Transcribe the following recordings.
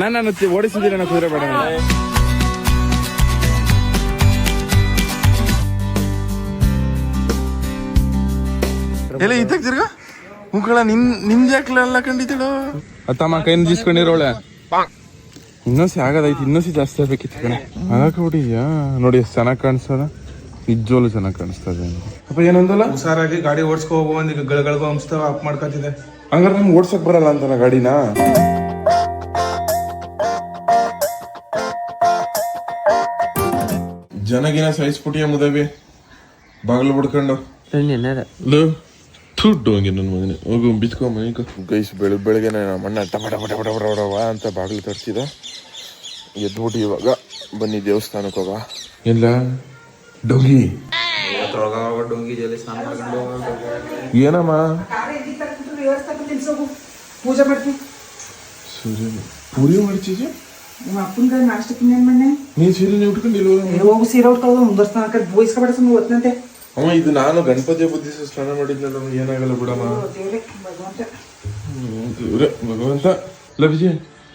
ನಾನು ನಾನು ಕುದುರೆ ಬೇಡ ಎಲ್ಲ ಇದ್ದಾಗ ತಿರ್ಗ? ಮುಕ್ಕಳ ನಿನ್ ಜಾಕ್ಲ ಜಾಕ್ಲೆಲ್ಲ ಕಂಡಿದ್ದಳು? ಅತ್ತಮ್ಮ ಕೈನ ಜೀಸ್ಕೊಂಡಿರೋಳೆ ಇನ್ನೊಸಿ ಆಗದೈತಿ ಇನ್ನೊಸಿ ಜಾಸ್ತಿ ಆಗ್ಬೇಕಿತ್ತು ಕಣೆ. ಹಾಕ್ಬಿಟ್ಟಿದ್ಯಾ ನೋಡಿ ಎಷ್ಟು ಚೆನ್ನಾಗಿ ಕಾಣಿಸ್ತದ. ನಿಜವಲ್ಲೂ ಚೆನ್ನಾಗಿ ಕಾಣಿಸ್ತದೆ ಅಪ್ಪ ಏನಂದಲ್ಲ? ಹುಷಾರಾಗಿ ಗಾಡಿ ಓಡಿಸ್ಕೊ ಹೋಗುವಂದ್ ಈಗ ಗಳಗಳಿಗೂ ಅಂಸ್ತಾವ ಅಪ್ ಮಾಡ್ಕೊತಿದೆ ಹಂಗಾರೆ ನಮ್ಗೆ ಓಡ್ಸಕ್ ಬರಲ್ಲ ಅಂತನ ಗಾಡಿನ. ಜನಗಿನ ಪುಟಿಯ ಮುದವಿ ಬಾಗಿಲು ಬಿಡ್ಕೊಂಡು. ಲೋ, ಥು, ಡೋಂಗಿ ನನ್ನ ಮಗನೇ. ಹೋಗು ಬಿತ್ಕೊ ಮನಿಕ ಗೈಸ್ ಬೆಳಗ್ ಬೆಳಗ್ಗೆ ನಮ್ಮ ಅಣ್ಣ ಟಮಟ ಟಮಟ ಟಮಟ ಟಮಟ ಟಮಟ ಅಂತ ಬಾಗಿಲು ತರ್ತಿದ ಎದ್ಬಿಟ್ಟು ಇವಾಗ. ಬನ್ನಿ ದೇವಸ್ಥಾನಕ್ಕೆ ಹೋಗ. ಇಲ್ಲ ಡೋಂಗಿ. ಏನಮ್ಮ? ಪೂಜೆ ಮಾಡ್ತೀನಿ ಸೂರ್ಯ ಪೂರಿ ಮಾಡ್ತಿದ್ಯ ನಿಮ್ಮ ಅಪ್ಪನ ನಾಷ್ಟಕ್ಕೆ ಏನ್ ಮಣ್ಣೆ ನೀನ್ ಸೀರೆ ಉಟ್ಕೊಂಡಿಲ್ವ ಹೋಗಿ. ಸೀರೆ ಉಟ್ಕೊಳ್ಳೋದು. ಮುಂದರ್ಸ್ತಾನ ಕಡೆ ಬೋಯಿಸ್ಕೊಬೇಡ ಸುಮ್ಮನೆ ಓದ್ನಂತೆ ಅಮ್ಮ ಇದು ನಾನು ಗಣಪತಿ ಬುದ್ಧಿ ಸ್ನಾನ ಮಾಡಿದ್ನ ನಮ್ಗೆ ಏನಾಗಲ್ಲ ಬಿಡಮ್ಮ. ದೇವ್ರೆ ಭಗವಂತ. ಹ್ಮ್, ದೇವ್ರೆ ಭಗವಂತ. ಲಭಿಜಿ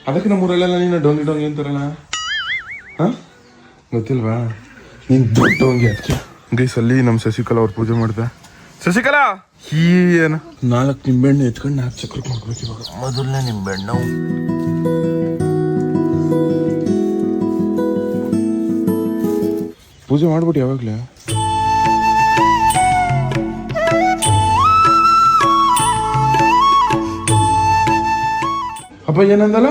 ಅದಕ್ಕೆ ನಮ್ಮ ಊರಲ್ಲೆಲ್ಲ ನೀನು ಡೊಂಗಿ ಡೊಂಗಿ ಅಂತಾರಲ್ಲ? ಹಾ? ಗೊತ್ತಿಲ್ವಾ? ನೀನು ದೊಡ್ಡ ಡೊಂಗಿ ಅದಕ್ಕೆ ಗೈಸ್ ಅಲ್ಲಿ ನಮ್ಮ ಶಶಿಕಲಾ ಅವ್ರು ಪೂಜೆ ಮಾಡ್ದೆ. ಶಶಿಕಲಾ! ಈ ಏನ ನಾಲ್ಕು ನಿಂಬೆಹಣ್ಣು ಎತ್ಕೊಂಡು ನಾಲ್ಕು ಚಕ್ರ ಮಾಡ್ಬೇಕು ಇವಾಗ. ಮೊದಲನೇ ನಿಂಬೆಹಣ್ಣು. ಪೂಜೆ ಮಾಡ್ಬಿಟ್ಟು ಯಾವಾಗಲೇ? ಅಪ್ಪ ಏನಂದಲ್ಲ?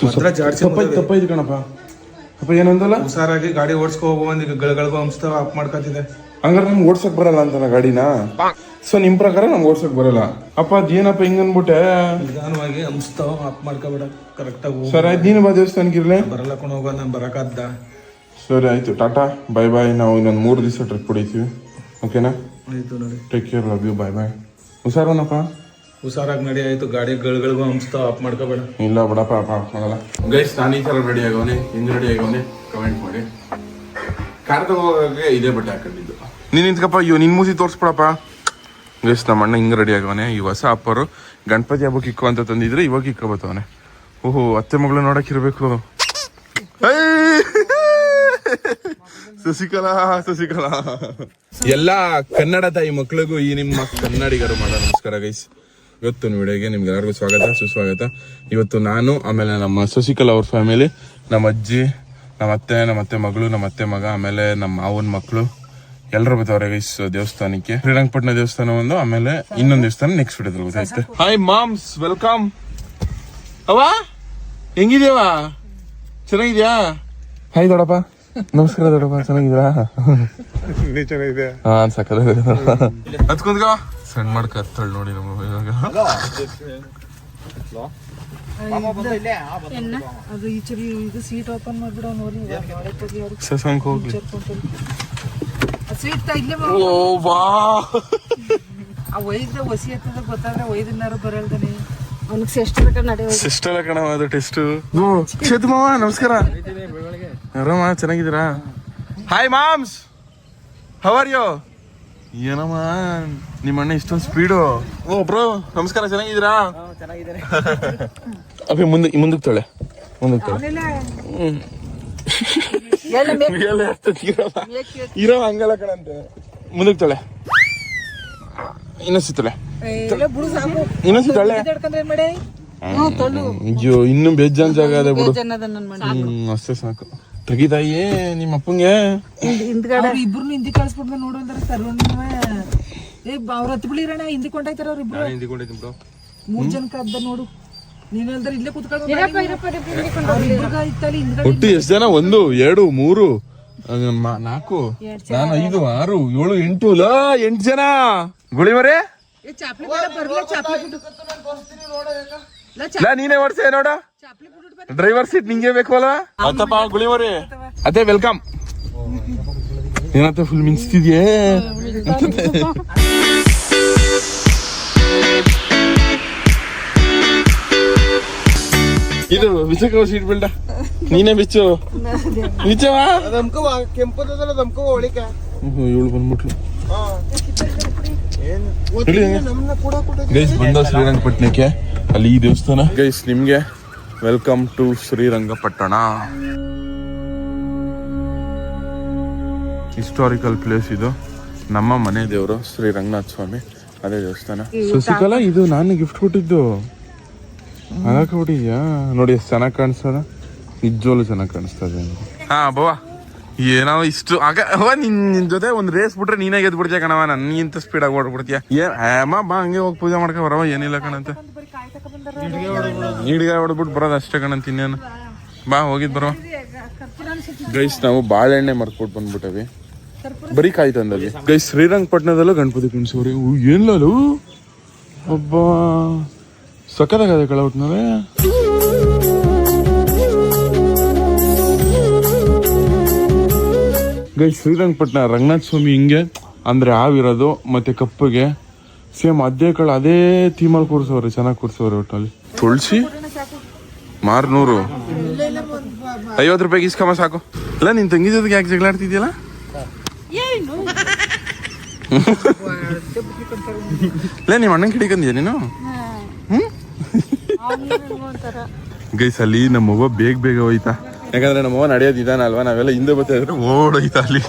ತಪ್ಪಾಯ್ತು ತಪ್ಪಾಯ್ತು ಕಣಪ್ಪ. ಅಪ್ಪ ಏನಂದಲ್ಲ? ಹುಷಾರಾಗಿ ಗಾಡಿ ಓಡಿಸ್ಕೊ ಹೋಗುವಂದ್ ಈಗ ಗಳಗಳಿಗೂ ಅಂಸ್ತಾವ ಅಪ್ ಮಾಡ್ಕೊತಿದೆ ಹಂಗಾರೆ ನಮ್ಗೆ ಓಡ್ಸಕ್ ಬರಲ್ಲ ಅಂತನ ಗಾಡಿನ? ಸೊ ನಿಮ್ ಪ್ರಕಾರ ನಮ್ಗೆ ಓಡ್ಸಕ್ ಬರಲ್ಲ. ಅಪ್ಪ ಅದೇನಪ್ಪ ಹಿಂಗ್ ಅನ್ಬಿಟ್ಟೆ ನಿಧಾನವಾಗಿ ಅಂಸ್ತಾವ ಅಪ್ ಮಾಡ್ಕೊಬೇಡ ಕರೆಕ್ಟ್ ಆಗಿ ಸರಿ ಆಯ್ತು ನೀನು ಬಾ ದೇವಸ್ಥಾನಕ್ಕಿರ್ಲೆ ಬರಲ್ಲ ಕೊಂಡು ಹೋಗ ನಾನು ಬರಕಾದ್ದ ಸರಿ ಆಯ್ತು ಟಾಟಾ ಬಾಯ್ ಬಾಯ್ ನಾವು ಇನ್ನೊಂದು ಮೂರು ದಿವಸ ಟ್ರಿಪ್ ಹೊಡಿತೀವಿ. ಓಕೆನಾ ಆಯ್ತು ನೋಡಿ. Take care love you bye bye ಹುಷಾರನಪ್ಪ ಹುಷಾರಾಗಿ ನಡಿ ಆಯ್ತು ಗಾಡಿ ಗಳಗಳಿಗೂ ಅಂಸ್ತಾವ ಆಫ್ ಮಾಡ್ಕೋಬೇಡ. ಇಲ್ಲ ಬಿಡಪ್ಪ ಅಪ್ಪ ಮಾಡಲ್ಲ. ಗೈಸ್ ನಾನು ಈ ಥರ ರೆಡಿ ಆಗವನೆ ಹಿಂಗೆ ರೆಡಿ ಆಗವನೆ ಕಮೆಂಟ್ ಮಾಡಿ. ಕಾರ್ ತಗೋಗೆ ಇದೇ ಬಟ್ಟೆ ಹಾಕೊಂಡಿದ್ದು. ನೀನು ನಿಂತ್ಕಪ್ಪ, ಅಯ್ಯೋ, ನಿನ್ ಮೂಸಿ ತೋರಿಸ್ಬಿಡಪ್ಪ. ಎಸ್, ನಮ್ಮ ಅಣ್ಣ ಹಿಂಗೆ ರೆಡಿ ಆಗವನೆ. ಈ ಹೊಸ ಅಪ್ಪರು ಗಣಪತಿ ಹಬ್ಬಕ್ಕೆ ಇಕ್ಕೋ ಅಂತ ತಂದಿದ್ರೆ ಇವಾಗ ಇಕ್ಕೋಬತ್ತವನೆ ಓಹೋ, ಅತ್ತೆ ಮಗಳು ನೋಡಕ್ಕಿರ್ಬೇಕು ಶಶಿಕಲಾ ಶಶಿಕಲಾ ಎಲ್ಲ ಕನ್ನಡ ತಾಯಿ ಮಕ್ಕಳಿಗೂ ಈ ನಿಮ್ಮ ಕನ್ನಡಿಗರು ಮಾಡೋ ನಮಸ್ಕಾರ ಗೈಸ್ ಇವತ್ತು ವಿಡಿಯೋಗೆ ನಿಮ್ಗೆ ಎಲ್ಲರಿಗೂ ಸ್ವಾಗತ, ಸುಸ್ವಾಗತ. ಇವತ್ತು ನಾನು, ಆಮೇಲೆ ನಮ್ಮ ಶಶಿಕಲಾ ಅವ್ರ ಫ್ಯಾಮಿಲಿ ನಮ್ಮ ಅಜ್ಜಿ, ನಮ್ಮ ಅತ್ತೆ ನಮ್ಮ ಅತ್ತೆ ಮಗಳು, ನಮ್ಮ ಅತ್ತೆ ಮಗ, ಆಮೇಲೆ ನಮ್ಮ ಮಾವನ ಮಕ್ಕಳು ಎಲ್ಲರೂ ಬರ್ತಾವ್ರೆ ಗೈಸ್ ದೇವಸ್ಥಾನಕ್ಕೆ. ಶ್ರೀರಂಗಪಟ್ಟಣ ದೇವಸ್ಥಾನ ಒಂದು ಆಮೇಲೆ ಇನ್ನೊಂದು ದೇವಸ್ಥಾನ ನೆಕ್ಸ್ಟ್ ವಿಡಿಯೋದಲ್ಲಿ ಗೊತ್ತಾಯ್ತು? ಹಾಯ್ ಮಾಮ್ಸ್ ವೆಲ್ಕಮ್ ಅವ ಹೆಂಗಿದ್ಯವ ಚೆನ್ನಾಗಿದ್ಯಾ? ಹಾಯ್ ದೊಡಪ್ಪ ನಮಸ್ಕಾರ ದೊಡಪ್ಪ ಚೆನ್ನಾಗಿದ್ಯಾ ಚೆನ್ನಾಗಿದೆ ಹಾ ಸಕ್ಕದ ಹತ್ಕೊಂಡ್ಗ ಸಣ್ಣ ಮಾಡ್ಕ ಹತ್ತಳ್ ನೋಡಿ ನಮ್ಮ ಇವಾಗ. ಶಶಾಂಕ್ ಹೋಗ್ಲಿ. ಸೀಟ್ ಇಲ್ಲೇ ಓ ವಾ. ಆ ಒಯ್ದ ಒಸಿ ಹತ್ತದ ಗೊತ್ತಾದ್ರೆ ಒಯ್ದನ್ನಾರು ಬರಲ್ದಾನೆ. ಅವನಿಗೆ ಎಷ್ಟು ಬೇಕಾದ್ರೆ ನಡೆಯ ಸಿಸ್ಟರ್ ಕಣ ಅದು ಟೆಸ್ಟ್ ಓ ಚೇತು ಮಾವ ನಮಸ್ಕಾರ. ಆರಾಮ ಚೆನ್ನಾಗಿದ್ದೀರಾ? ಹಾಯ್ ಮಾಮ್ಸ್ ಹೌ ಆರ್ ಯು ಏನಮ್ಮ ನಿಮ್ಮ ಅಣ್ಣ ಇಷ್ಟೊಂದು ಸ್ಪೀಡು ಓ ಬ್ರೋ ನಮಸ್ಕಾರ ಚೆನ್ನಾಗಿದ್ದೀರಾ? ಅಭಿ ಮುಂದೆ ಮುಂದಕ್ಕೆ ತೊಳೆ ಮುಂದಕ್ಕೆ ತೊಳೆ ಇರೋ ಹಂಗಲ್ಲ ಕಣಂತೆ ಮುಂದಕ್ಕೆ ತೊಳೆ. ಇನ್ನೊಂದ್ಸಿ ತೊಳೆ. ಅಯ್ಯೋ ಇನ್ನೂ ಬೇಜಾನ್ ಜಾಗ ಅದೇ ಬಿಡು. ಅಷ್ಟೇ ಸಾಕು. ತೆಗಿತಾಯಿ ನಿಮ್ಮ ಅಪ್ಪಂಗೆ? ಇಬ್ರು ಹಿಂದಿ ಕಳ್ಸ್ಬಿಟ್me ನೋಡು ಅಂದ್ರೆ ತರುಣ್ ಏ ಅವ್ರ ಹತ್ ಬಿಳಿರಣ್ಣ ಹಿಂದಿ ಕೊಂಡಾಯ್ತಾರ ಅವ್ರ ಇಬ್ರು. ಮೂರ್ ಜನಕ್ಕೆ ಅದ್ದ ನೋಡು. ಒಟ್ಟು ಎಷ್ಟು ಜನ? ಒಂದು ಎರಡು ಮೂರು ನಾಲ್ಕು. ನಾನು ಐದು ಆರು ಏಳು ಎಂಟು ಲಾ ಎಂಟು ಜನ. ಲಾ ನೀನೇ ಓಡಿಸ ನೋಡ. ಡ್ರೈವರ್ ಸೀಟ್ ನಿಂಗೆ ಬೇಕು ಅಲ್ಲ ಮರಿ. ಅದೇ ವೆಲ್ಕಮ್ ಏನಂತ ಫುಲ್ ಮಿಂಚ್ತಿದ್ಯೇ? ಇದು ಬಿಚ್ಚಕ್ಕ ಸೀಟ್ ಬಿಲ್ಡ ನೀನೇ ಬಿಚ್ಚು. ಬಿಚ್ಚವಾ? ಕೆಂಪದಲ್ಲ ನಮ್ಕೋ ಒಳಿಕ ಇವಳು ಬಂದ್ಬಿಟ್ಲು. ಗೈಸ್ ಬಂದ ಶ್ರೀರಂಗಪಟ್ಟಣಕ್ಕೆ. ಅಲ್ಲಿ ಈ ದೇವಸ್ಥಾನ. ಗೈಸ್ ನಿಮ್ಗೆ welcome to Srirangapatna. Historical place ಇದು. ನಮ್ಮ ಮನೆ ದೇವರು ಶ್ರೀ ರಂಗನಾಥ ಸ್ವಾಮಿ ಅದೇ ದೇವಸ್ಥಾನ. ಶಶಿಕಲಾ ಇದು ನಾನು ಗಿಫ್ಟ್ ಕೊಟ್ಟಿದ್ದು. ಹಾಕೊಂಡಿದ್ಯಾ ನೋಡಿ ಎಷ್ಟು ಚೆನ್ನಾಗಿ ಕಾಣಿಸ್ತದ ನಿಜವಾಗ್ಲು ಚೆನ್ನಾಗಿ ಕಾಣಿಸ್ತದೆ ಹಾ ಬವಾ. ಏನೋ ಇಷ್ಟು ಆಗ ಅವ್ವ ನಿನ್ ನಿನ್ ಜೊತೆ ಒಂದ್ ರೇಸ್ ಬಿಟ್ರೆ ನೀನೇ ಗೆದ್ದು ಬಿಡ್ತೀಯ ಕಣವ ನನ್ನ ಇಂತ ಸ್ಪೀಡ್ ಆಗಿ ಓಡ್ಬಿಡ್ತೀಯ. ಏನ್ ಅಮ್ಮ ಬಾ ಹಂಗೆ ಹೋಗಿ ಪೂಜೆ ಮಾಡ್ಕೊ ಬರವ ಏನಿಲ್ಲ ಕಣಂತ ನೀಡಿಗೆ ಹೊಡೆದ್ಬಿಟ್ಟು ಬರೋದು ಅಷ್ಟೇ ಕಣಂತ ಇನ್ನೇನು. ಬಾ ಹೋಗಿದ್ ಬರವ ಗೈಸ್ ನಾವು ಬಾಳೆಹಣ್ಣೆ ಮರ್ಕೊಟ್ ಬಂದ್ಬಿಟ್ಟವಿ. ಬರೀ ಕಾಯಿ ತಂದಲ್ಲಿ ಗೈಸ್ ಶ್ರೀರಂಗಪಟ್ಟಣದಲ್ಲೂ ಗಣಪತಿ ಕುಣಿಸೋರಿ. ಏನ್ಲೂ ಒಬ್ಬ ಸಕ್ಕದಾಗದೆ ಕಳ ಒಟ್ನವೇ ಗೈ ಶ್ರೀರಂಗಪಟ್ಟಣ ರಂಗನಾಥ ಸ್ವಾಮಿ ಹಿಂಗೆ ಅಂದರೆ ಹಾವಿರೋದು ಮತ್ತು ಕಪ್ಪಗೆ. ಸೇಮ್ ಅದೇ ಕಳ ಅದೇ ಥೀಮಲ್ಲಿ ಕೂರಿಸೋರು ಚೆನ್ನಾಗಿ ಕೂರಿಸೋರು ಒಟ್ಟಲ್ಲಿ ತುಳಸಿ? ಮಾರ್ನೂರು. ಐವತ್ತು ರೂಪಾಯಿಗೆ ಇಸ್ಕಮ್ಮ ಸಾಕು. ಅಲ್ಲ ನಿನ್ನ ತಂಗಿ ಜೊತೆಗೆ ಯಾಕೆ ಜಗಳಾಡ್ತಿದ್ಯಲ್ಲ ಇಲ್ಲ ನಿಮ್ಮ ಅಣ್ಣನ ಕಿಡಿಕಂದ್ಯಾ ನೀನು? ಹ್ಮ್? ಗೈಸ್ ಅಲ್ಲಿ ನಮ್ಮವ್ವ ಬೇಗ ಬೇಗ ಹೋಯ್ತಾ. ಯಾಕಂದ್ರೆ ನಮ್ಮವ್ವ ನಡೆಯೋದು ಇದಾನ ಅಲ್ವಾ ನಾವೆಲ್ಲ ಹಿಂದೆ ಬರ್ತಾ ಇದ್ರೆ ಓಡೋಯ್ತಾ ಅಲ್ಲಿ.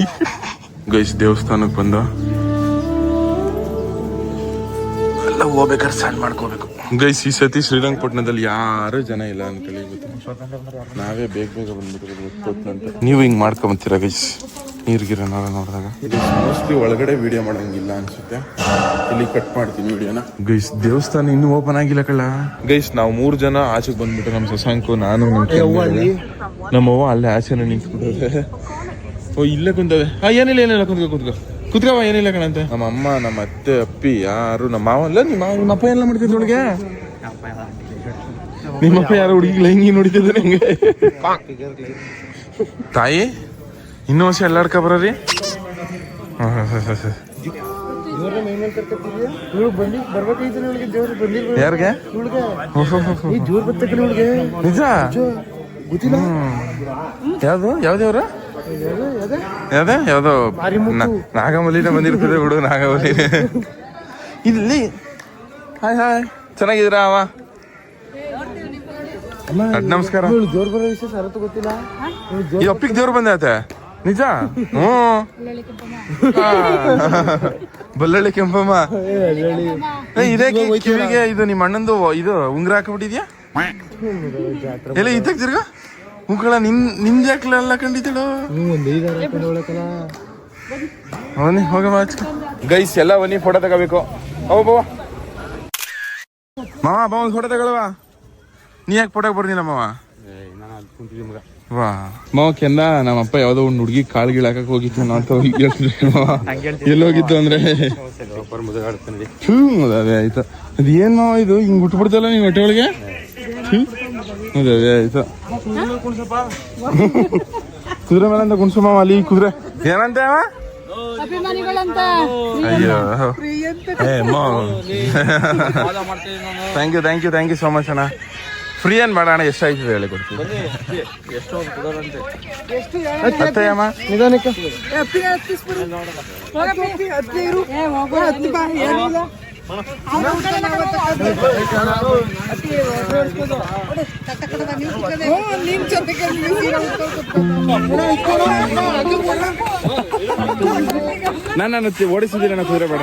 ಗೈಸ್ ದೇವಸ್ಥಾನಕ್ಕೆ ಬಂದ. ಎಲ್ಲ ಹೋಗ್ಬೇಕಾದ್ರೆ ಸಣ್ಣ ಮಾಡ್ಕೋಬೇಕು. ಗೈಸ್ ಈ ಸತಿ ಶ್ರೀರಂಗಪಟ್ಟಣದಲ್ಲಿ ಯಾರು ಜನ ಇಲ್ಲ ಅನ್ಕೊಳ್ಳಿ ಇವತ್ತು ನಾವೇ ಬೇಗ ಬೇಗ ಬಂದ್ಬಿಟ್ಟು ಅಂತ. ನೀವು ಹಿಂಗೆ ಮಾಡ್ಕೊಂಬತ್ತೀರಾ ಗೈಸ್ ನೀರ್ಗಿರ ನೋಡಿದಾಗ. ಮೋಸ್ಟ್ಲಿ ಒಳಗಡೆ ವಿಡಿಯೋ ಮಾಡಂಗಿಲ್ಲ ಅನ್ಸುತ್ತೆ. ಇಲ್ಲಿ ಕಟ್ ಮಾಡ್ತೀನಿ ವಿಡಿಯೋನ ಗೈಸ್ ದೇವಸ್ಥಾನ ಇನ್ನೂ ಓಪನ್ ಆಗಿಲ್ಲ ಕಳ್ಳ. ಗೈಸ್ ನಾವು ಮೂರ್ ಜನ ಆಚೆಗೆ ಬಂದ್ಬಿಟ್ಟು ನಮ್ಮ ಸಸಾಂಕು ನಾನು. ನಮ್ಮವ್ವ ಅಲ್ಲೇ? ಆಚೆನೆ ನಿಂತ್ಕೊಂಡ್ರೆ ಓ ಇಲ್ಲೇ ಕುಂತದೆ ಹಾ ಏನಿಲ್ಲ ಏನಿಲ್ಲ ಕುತ್ಕ ಕುತ್ಕ. ಕುತ್ಕವ ಏನಿಲ್ಲ ಕಣಂತೆ ನಮ್ಮ ಅಮ್ಮ ನಮ್ಮ ಅತ್ತೆ ಅಪ್ಪಿ ಯಾರು ನಮ್ಮ ಮಾವ ಅಲ್ಲ ನಿಮ್ಮ ಮಾವ- ನಿಮ್ಮ ಅಪ್ಪ ಎಲ್ಲ ಮಾಡ್ತಿದ್ರು ಹುಡುಗ ನಿಮ್ಮಪ್ಪ ಯಾರು ಹುಡುಗಿ ಲೈಂಗಿ ನೋಡಿದ್ರೆ ಹಿಂಗೆ? ತಾಯಿ? ಇನ್ನೂ ವರ್ಷ ಎಲ್ಲಾಡ್ಕ ಬರೀ ಯಾರಿಗೆ? ನಿಜ. ಯಾವ್ದು? ಯಾವ್ದೇವ್ರ ಯಾವ್ದೇ? ಯಾವ್ದೋ? ಬಂದಿರ್ತದೆ ಬಿಡು ನಾಗಮಲ್ಲಿ. ಇಲ್ಲಿ. ಹಾಯ್ ಹಾಯ್ ಚೆನ್ನಾಗಿದ್ದೀರಾ ಅವ ನಮಸ್ಕಾರ. ಜೋರ್ ಬರೋ ವಿಷಯ ಸರತ್ತು ಗೊತ್ತಿಲ್ಲ. ಈ ಅಪ್ಪಿಗೆ ದೇವ್ರು ಬಂದೈತೆ. ನಿಜ? ಹ್ಞೂ. ಹಾ. ಬಲ್ಲಳ್ಳಿ. ಕೆಂಪಮ್ಮ ಇದೇ ಕಿವಿಗೆ ಇದು ನಿಮ್ಮ ಅಣ್ಣಂದು ಇದು ಉಂಗ್ರ ಹಾಕ್ಬಿಟ್ಟಿದ್ಯಾ? ಎಲ್ಲ ಇದ್ದಕ್ ತಿರ್ಗ? ಉಂಕಳ ನಿನ್ ನಿನ್ ಜಾಕ್ಲೆಲ್ಲ ಕಂಡಿದ್ದಳು? ಅವನಿ ಹೋಗಮ್ಮ ಗೈಸ್ ಎಲ್ಲ ಒನಿ ಫೋಟೋ ತಗೋಬೇಕು. ಅವ ಬಾವ ಮಾವ ಬಾ ಒಂದು ಫೋಟೋ ತಗೊಳವಾ ನೀ ಯಾಕೆ ಫೋಟೋ ಬರ್ದಿಲ್ಲ ಮಾವ? ವಾ. ಮಾವ ಕೆಂದ ನಮ್ಮ ಅಪ್ಪ ಯಾವ್ದೋ ಒಂದು ಹುಡುಗಿ ಕಾಳು ಗೀಳ್ ಹಾಕಕ್ ಹೋಗಿತ್ತು ಅಂತ ಹೋಗಿ ಹೇಳ್ತಿದ್ದೆ ಮಾವ ಎಲ್ಲಿ ಹೋಗಿದ್ದು ಅಂದ್ರೆ ಅದೇ ಆಯ್ತು. ಅದ್ ಏನ್ ಮಾವ ಇದು? ಹಿಂಗ್ ಬಿಟ್ಬಿಡ್ತಲ್ಲ ನೀವ್ ಹೊಟ್ಟೆ ಒಳಗೆ? ಅದೇ ಅದೇ ಆಯ್ತು. ಕುದುರೆ ಮೇಲೆ ಅಂತ ಕುಣ್ಸು ಮಾವ ಅಲ್ಲಿ ಕುದುರೆ. ಏನಂತ ಅಯ್ಯೋ. Thank you thank you thank you so much ಅಣ್ಣ. ಫ್ರೀ ಏನ್ ಮಾಡೋಣ? ಎಷ್ಟಾಯ್ತು ಎಷ್ಟಾಯ್ತದೆ ಹೇಳಿ ಕೊಡ್ತೀನಿ ಅತ್ತಯ್ಯಮ್ಮ ನಿಧಾನಕ್ಕೆ. ನಾನು ನಾನು ಓಡಿಸಿದ್ದೀನಿ ನಾನು ಕುದುರೆ ಬೇಡ.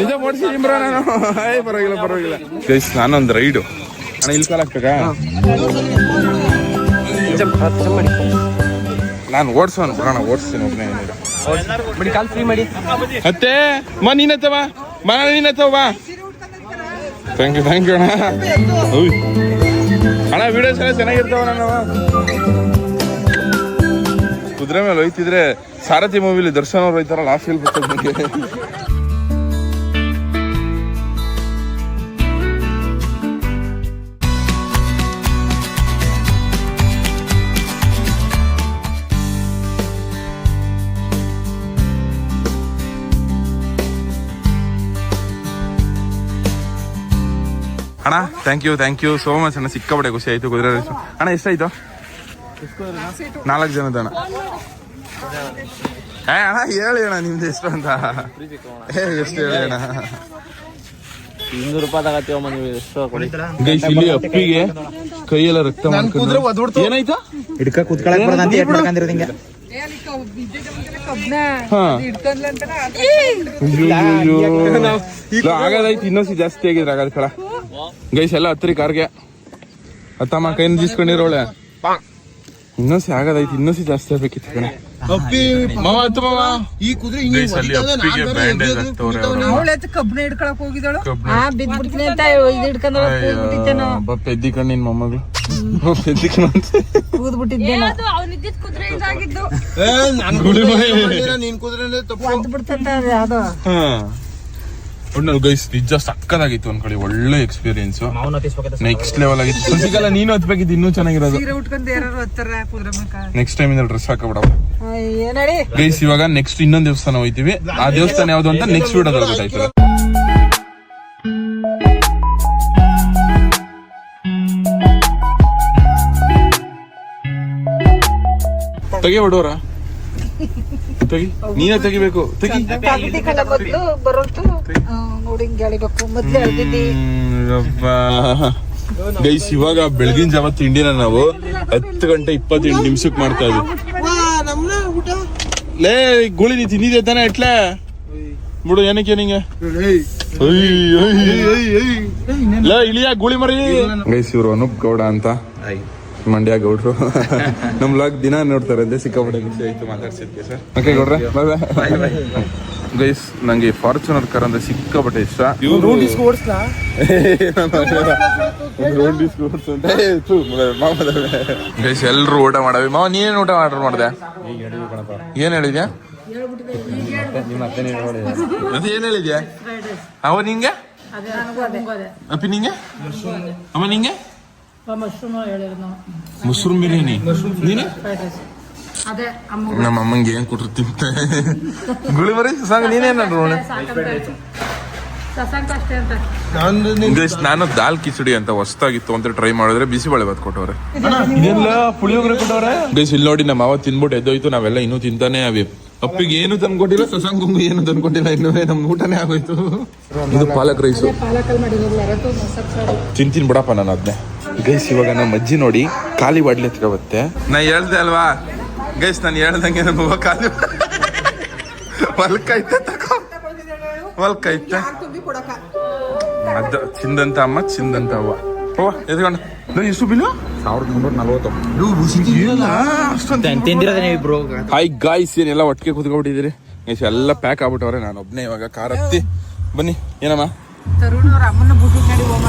ನಿಜ ಓಡಿಸಿದ್ದೀನಿ ಬ್ರೋ ನಾನು. ಹಾಯ್ ಪರವಾಗಿಲ್ಲ ಪರವಾಗಿಲ್ಲ. ಗೈಸ್ ನಾನೊಂದು ರೈಡು. ಅಣ್ಣ ಇಲ್ಲಿ ಕಾಲ ಹಾಕ್ಬೇಕಾ ನಾನು ಓಡಿಸೋನು ಬರೋಣ ಓಡಿಸ್ತೀನಿ ಒಬ್ಬನೇ ಬಿಡಿ ಕಾಲ್ ಫ್ರೀ ಮಾಡಿ. ಅತ್ತೆ ಮಾ ನೀನತ್ತವ ಮನ ನೀನತ್ತವ ಬಾ. ಥ್ಯಾಂಕ್ ಯು ಥ್ಯಾಂಕ್ ಯು ಅಣ್ಣ. ಅಣ್ಣ ವಿಡಿಯೋಸ್ ಎಲ್ಲ ಚೆನ್ನಾಗಿರ್ತಾವ ನಾನು ಕುದುರೆ ಮೇಲೆ ಹೋಯ್ತಿದ್ರೆ ಸಾರಥಿ ಮೂವಿಲಿ ದರ್ಶನ್ ಅವ್ರು ಹೋಯ್ತಾರಲ್ಲ ಆ ಫೀಲ್ ಬರ್ತದೆ ನನಗೆ ಅಣ್ಣ thank you thank you so much ಅಣ್ಣ ಸಿಕ್ಕಾಪಟ್ಟೆ ಖುಷಿ ಆಯ್ತು ಕುದುರೆ ರೇಸು ಅಣ್ಣ ಎಷ್ಟಾಯ್ತು? ನಾಲ್ಕು ಜನದ ಅಣ್ಣ ಏ ಅಣ್ಣ ಹೇಳಿ ಅಣ್ಣ ನಿಮ್ದು ಎಷ್ಟು ಅಂತ. ಏ ಎಷ್ಟು ಹೇಳಿ ಅಣ್ಣ. ಇನ್ನೂರು ರೂಪಾಯಿ ತಗತ್ತೀವಮ್ಮ ನೀವು ಎಷ್ಟು ಕೊಡಿ. ಗೈಸ್ ಇಲ್ಲಿ ಅಪ್ಪಿಗೆ ಕೈಯೆಲ್ಲ ರಕ್ತ ಮಾಡ್ಕೊಂಡು ಏನಾಯ್ತಾ? ಹಿಡ್ಕ ಅಂತ ಆಗದಾಯ್ತು ಇನ್ನೊಂದ್ಸಿ ಜಾಸ್ತಿ ಆಗಿದ್ರೆ ಆಗದ ಕಳ ಗೈಸ್ ಎಲ್ಲ ಹತ್ತಿರ ಕಾರ್ಗೆ. ಅತ್ತಮ್ಮ ಕೈನ ಜೀಸ್ಕೊಂಡಿರೋಳೆ ಇನ್ನೊಸಿ ಆಗದೈತಿ ಇನ್ನೊಸಿ ಜಾಸ್ತಿ ಆಗ್ಬೇಕಿತ್ತು ಕಣೆ. ಈ ಕುದುರೆ ಹಿಡ್ಕೊಳಕ್ ಹೋಗಿದಳು ಪೆದ್ದಿ ನಿನ್ ಮೊಮ್ಮಗಳು. ಪೆದ್ದಿ ಅವ್ನಿದ್ದಿದ್ ನೀನ್ ಕುದುರೆ ತಪ್ಪು. ಅದ್ ಬಿಡ್ತಂತ ಅದು ಹಾ. ಒಟ್ನಲ್ಲಿ ಗೈಸ್ ನಿಜ ಸಕ್ಕದಾಗಿತ್ತು ಅನ್ಕೊಳ್ಳಿ ಒಳ್ಳೆ ಎಕ್ಸ್ಪೀರಿಯನ್ಸ್ ನೆಕ್ಸ್ಟ್ ಲೆವೆಲ್ ಆಗಿತ್ತು. ಸುದ್ದಿಗೆಲ್ಲ ನೀನು ಹತ್ಬೇಕಿತ್ತು ಇನ್ನೂ ಚೆನ್ನಾಗಿರೋದು. ನೆಕ್ಸ್ಟ್ ಟೈಮ್ ಇಂದ ಡ್ರೆಸ್ ಹಾಕಬಿಡ ಏನಡಿ? ಗೈಸ್ ಇವಾಗ ನೆಕ್ಸ್ಟ್ ಇನ್ನೊಂದು ದೇವಸ್ಥಾನ ಹೋಯ್ತಿವಿ. ಆ ದೇವಸ್ಥಾನ ಯಾವ್ದು ಅಂತ ನೆಕ್ಸ್ಟ್ ವಿಡಿಯೋದಲ್ಲಿ ಗೊತ್ತಾಯ್ತದೆ ತೆಗೆ ಹೊಡೋರ ತೆಗಿ. ನೀನೇ ತೆಗಿಬೇಕು. ತೆಗಿ. ಮೊದ್ಲು ನೋಡಿ ಮೊದ್ಲು ಗೈಸ್ ಇವಾಗ ಬೆಳಗಿನ ಜಾವ ತಿಂಡಿನ ನಾವು ಹತ್ತು ಗಂಟೆ ಇಪ್ಪತ್ತೆಂಟು ನಿಮಿಷಕ್ಕೆ ಮಾಡ್ತಾ ಇದ್ವಿ. ಲೇ ಗುಳಿ ನೀ ತಿಂದಿದ್ದೆ ತಾನೆ ಎಟ್ಲೆ ಬಿಡು ಏನಕ್ಕೆ ನಿಂಗೆ? ಲೇ ಇಳಿಯ ಗುಳಿ ಮರಿ. ಗೈಸ್ ಇವರು ಅನೂಪ್ ಗೌಡ ಅಂತ. ಮಂಡ್ಯ ಗೌಡ್ರು. ನಮ್ ಲಾಗ್ ದಿನ ನೋಡ್ತಾರೆ ಅಂದ್ರೆ ಸಿಕ್ಕಾಪಟ್ಟೆ. ಖುಷಿ ಆಯ್ತು ಮಾತಾಡ್ಸಿದ್ಕೆ ಸರ್. ಓಕೆ ಗೌಡ್ರೆ ಬಾಯ್ ಬಾಯ್ ಗೈಸ್ ನಂಗೆ ಫಾರ್ಚುನರ್ ಕಾರ್ ಅಂದ್ರೆ ಸಿಕ್ಕಾಪಟ್ಟೆ ಇಷ್ಟ. ಇವರು ಗೈಸ್ ಎಲ್ಲರೂ ಊಟ ಮಾಡವಿ. ಮಾವ ನೀನೇನು ಊಟ ಆರ್ಡರ್ ಮಾಡಿದೆ? ಏನು ಹೇಳಿದ್ಯಾ? ಅದು ಏನ್ ಹೇಳಿದ್ಯಾ? ಅವ ನಿಂಗೆ? ಅಪ್ಪಿ ನಿಂಗೆ? ಅಮ್ಮ ನಿಂಗೆ? ಮಶ್ರೂಮ್ ಹೇಳಿದ್ರು ನಾವು. ಮಶ್ರೂಮ್ ಬಿರಿಯಾನಿ ನೀನು? ಅದೇ ನಮ್ಮ ಅಮ್ಮಂಗೆ ಏನ್ ಕೊಟ್ರು ತಿಂತ? ಗುಳಿ ಮರಿ ಸಾಂಗ್ ನಾನು ದಾಲ್ ಕಿಚಡಿ ಅಂತ ಹೊಸ್ತಾಗಿತ್ತು ಅಂತ ಟ್ರೈ ಮಾಡಿದ್ರೆ ಬಿಸಿ ಬಾಳೆ ಬಾತ್ ಕೊಟ್ಟವ್ರೆ. ಇದೆಲ್ಲ ಪುಳಿಯೋಗರೆ ಕೊಟ್ಟವ್ರೆ? ಗೈಸ್ ಇಲ್ಲಿ ನೋಡಿ ನಮ್ಮ ಮಾವ ತಿನ್ಬಿಟ್ಟು ಎದ್ದೋಯ್ತು ನಾವೆಲ್ಲ ಇನ್ನೂ ತಿಂತಾನೆ ಅವಿ. ಅಪ್ಪಿಗೆ ಏನು ತಂದ್ಕೊಟ್ಟಿಲ್ಲ ಸಸಂಗಂಗು ಏನು ತಂದ್ಕೊಟ್ಟಿಲ್ಲ ಇನ್ನೂ ನಮ್ ಊಟನೇ ಆಗೋಯ್ತು. ಇದು ಪಾಲಕ್ ರೈಸು ತಿಂತೀನಿ ಬಿಡಪ್ಪ ನಾನು ಅದನ್ನೇ ಗೈಸ್ ಇವಾಗ ನಮ್ಮ ಅಜ್ಜಿ ನೋಡಿ ಖಾಲಿ ಬಾಡ್ಲಿ ಎತ್ಕೊಬತ್ತೆ ನಾ ಹೇಳ್ದೆ ಅಲ್ವಾ? ಗೈಸ್ ನಾನು ಹೇಳ್ದಂಗೆ ನಮ್ಮ ಖಾಲಿ ಹೊಲ್ಕೈತೆ ತಕೋ. ಹೊಲ್ಕೈತೆ ಅದ ಚಿಂದಂತ ಅಮ್ಮ ಚಿಂದಂತ ಅವ್ವ. ಅವ್ವ ಎದ್ಕೊಂಡು ಎಷ್ಟು ಬಿಲ್ಲು ಸಾವಿರದ ಮುನ್ನೂರ ನಲ್ವತ್ತು. ಹಾಯ್ ಗಾಯ್ಸ್ ಏನೆಲ್ಲ ಒಟ್ಟಿಗೆ ಕುತ್ಕೊಬಿಟ್ಟಿದ್ದೀರಿ ಗೈಸ್ ಎಲ್ಲ ಪ್ಯಾಕ್ ಆಗ್ಬಿಟ್ಟವ್ರೆ. ನಾನು ಒಬ್ಬನೇ ಇವಾಗ ಕಾರ್ ಹತ್ತಿ. ಬನ್ನಿ ಏನಮ್ಮ? ತರುಣ್ ಅವ್ರ ಅಮ್ಮನ ಬುಟ್ಟು ನಡಿ ಹೋಗ್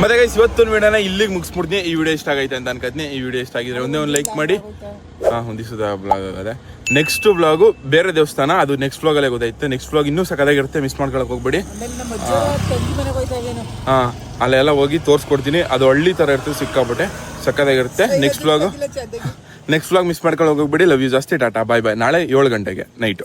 ಮತ್ತೆ ಗೈಸ್ ಒಂದು ವಿಡಿಯೋನ ಇಲ್ಲಿಗೆ ಮುಗಿಸ್ಬಿಡ್ತೀನಿ. ಈ ವಿಡಿಯೋ ಇಷ್ಟ ಆಗೈತೆ ಅಂತ ಅನ್ಕೋತೀನಿ. ಈ ವಿಡಿಯೋ ಇಷ್ಟ ಆಗಿದ್ರೆ ಒಂದೇ ಒಂದು ಲೈಕ್ ಮಾಡಿ. ಹಾ ಹೊಂದಿಸೋದ ಬ್ಲಾಗ್ ಅದೇ ನೆಕ್ಸ್ಟ್ ಬ್ಲಾಗು ಬೇರೆ ದೇವಸ್ಥಾನ. ಅದು ನೆಕ್ಸ್ಟ್ ಬ್ಲಾಗಲ್ಲೇ ಗೊತ್ತಾಯ್ತು. ನೆಕ್ಸ್ಟ್ ಬ್ಲಾಗ್ ಇನ್ನೂ ಸಕದಾಗಿರುತ್ತೆ ಮಿಸ್ ಮಾಡ್ಕೊಳಕ್ ಹೋಗ್ಬೇಡಿ. ಹಾ ಅಲ್ಲೆಲ್ಲ ಹೋಗಿ ತೋರಿಸ್ಕೊಡ್ತೀನಿ. ಅದು ಹಳ್ಳಿ ಥರ ಇರ್ತದೆ ಸಿಕ್ಕಾಬಿಟ್ಟೆ ಸಕ್ಕದಾಗಿರುತ್ತೆ next blog next blog miss ಮಾಡ್ಕೊಂಡು ಹೋಗ್ಬೇಡಿ. ಲವ್ ಯು ಜಾಸ್ತಿ. ಟಾಟಾ. ಬಾಯ್ ಬಾಯ್ ನಾಳೆ ಏಳು ಗಂಟೆಗೆ. ನೈಟು